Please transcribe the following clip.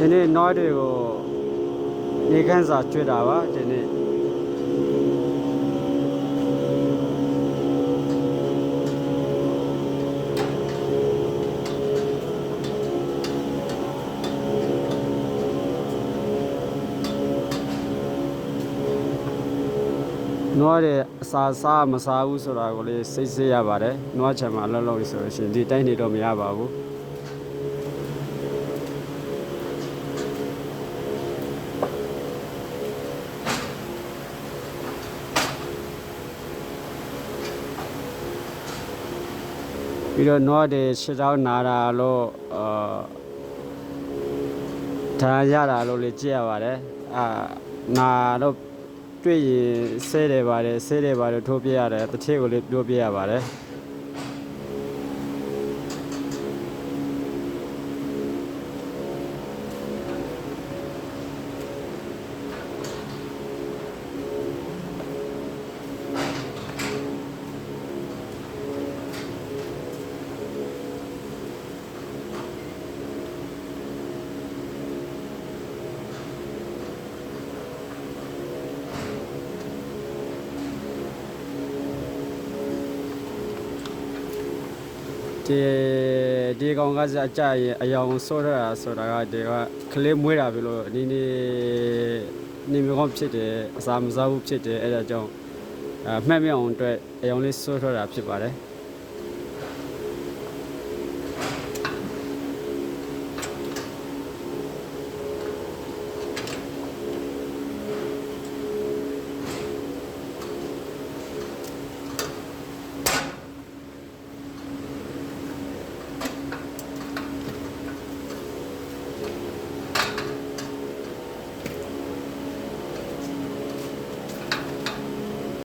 ဒီနေ့နွားတွေကိုနေခန်းစာကျွတ်တာပါဒီနေ့နွားတွေအစာစားမစားဘူးဆိုတာကိုလေးစိတ်ဆေးရပါတယ်နွားချံမှာအလုံးလုံးဆိုလို့ရှိရင်ဒီတိုင်းနေတော့မရပါဘူး ပြီးတော့နွားတွေခြေထောက်နာတာလို့အာဒါရတာလို့လေကြည့်ရပါတယ်အာနာတော့တွေ့ရင်ဆဲတယ်ပါတယ်ဆဲတယ်ပါတယ်ထိုးပြရတယ်တစ်ထည့်ကိုလေးပြောပြရပါတယ် ဒီဒီကောင်ကစအကြရင်အယောင်ဆော့ရတာဆိုတာကဒီကကလေးမွေးတာပြီလို့ဒီနေ့နေမကောင်းဖြစ်တယ်အစာမစားဘူးဖြစ်တယ်အဲ့ဒါကြောင့်အမှတ်မြောင်အတွက်အယောင်လေးဆော့ရတာဖြစ်ပါတယ်